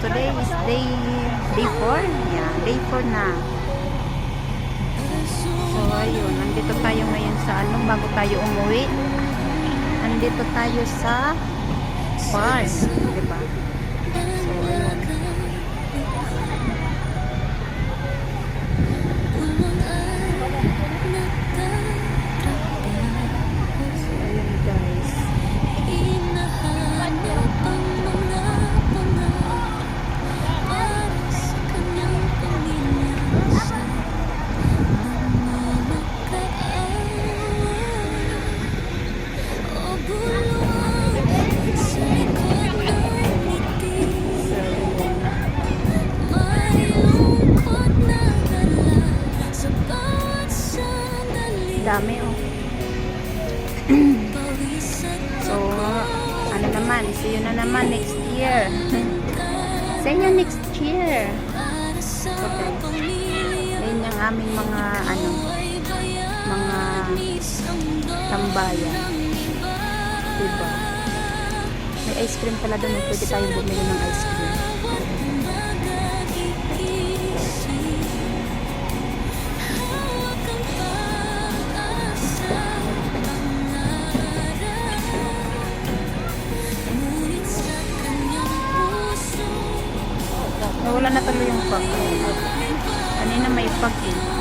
today is day day 4. Yeah, day 4 na. So, ayun. Nandito tayo ngayon sa ano, bago tayo umuwi. Nandito tayo sa farm. Diba? Dami oh. So, ano naman, see you na naman next year. Sa inyo next year. Okay. Yan yung aming mga, ano, mga tambayan. Diba? May ice cream pala doon. Pwede tayong bumili ng ice cream. Nawala na tuloy yung pag. Kanina may pag eh.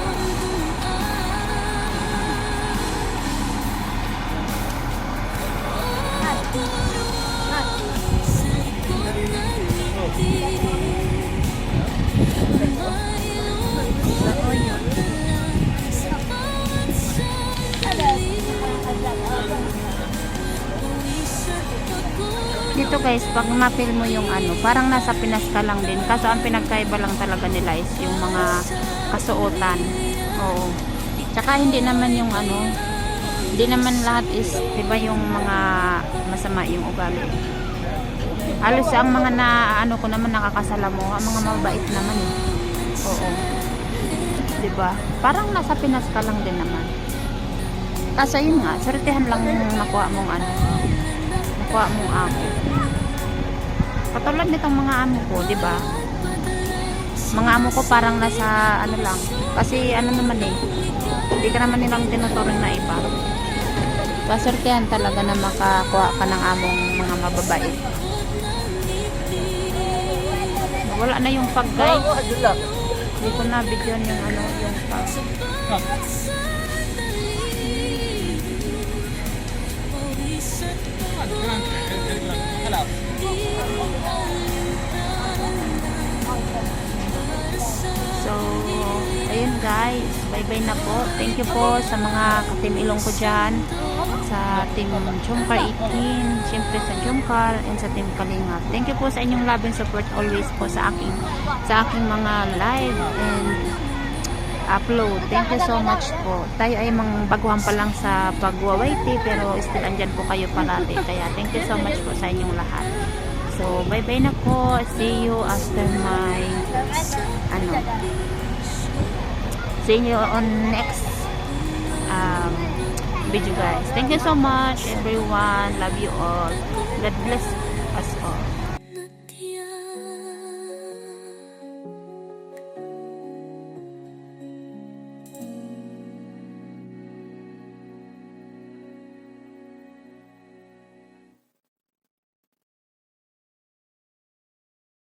Dito guys, pag mapil mo yung ano, parang nasa Pinas ka lang din. Kaso ang pinagkaiba lang talaga nila is yung mga kasuotan. Oo. Tsaka hindi naman yung ano, hindi naman lahat is, di ba yung mga masama yung ugali. Halos ang mga na, ano ko naman nakakasalamu, ang mga mabait naman eh. Oo. Di ba? Parang nasa Pinas ka lang din naman. Kaso yun nga, sortehan lang yung nakuha mong ano, nakuha mong amo. Katulad nitong mga amo ko, di ba? Mga amo ko parang nasa ano lang. Kasi ano naman eh, hindi ka naman nilang tinuturing na iba. Kasortehan talaga na makakuha ka ng among mga mababait. Wala na yung pag guys. Hindi ko na bigyan yung ano, yung pag. Bye-bye na po. Thank you po sa mga katim ilong ko dyan, sa team Jumcar 18, siyempre sa Jumcar, and sa team Kalingap. Thank you po sa inyong love and support always po sa aking, sa aking mga live and upload. Thank you so much po. Tayo ay mang baguhan pa lang sa pagwawaiti pero still andyan po kayo parati. Kaya thank you so much po sa inyong lahat. So, bye-bye na po. See you after my ano see you on next um, video guys. Thank you so much everyone. Love you all. God bless us all.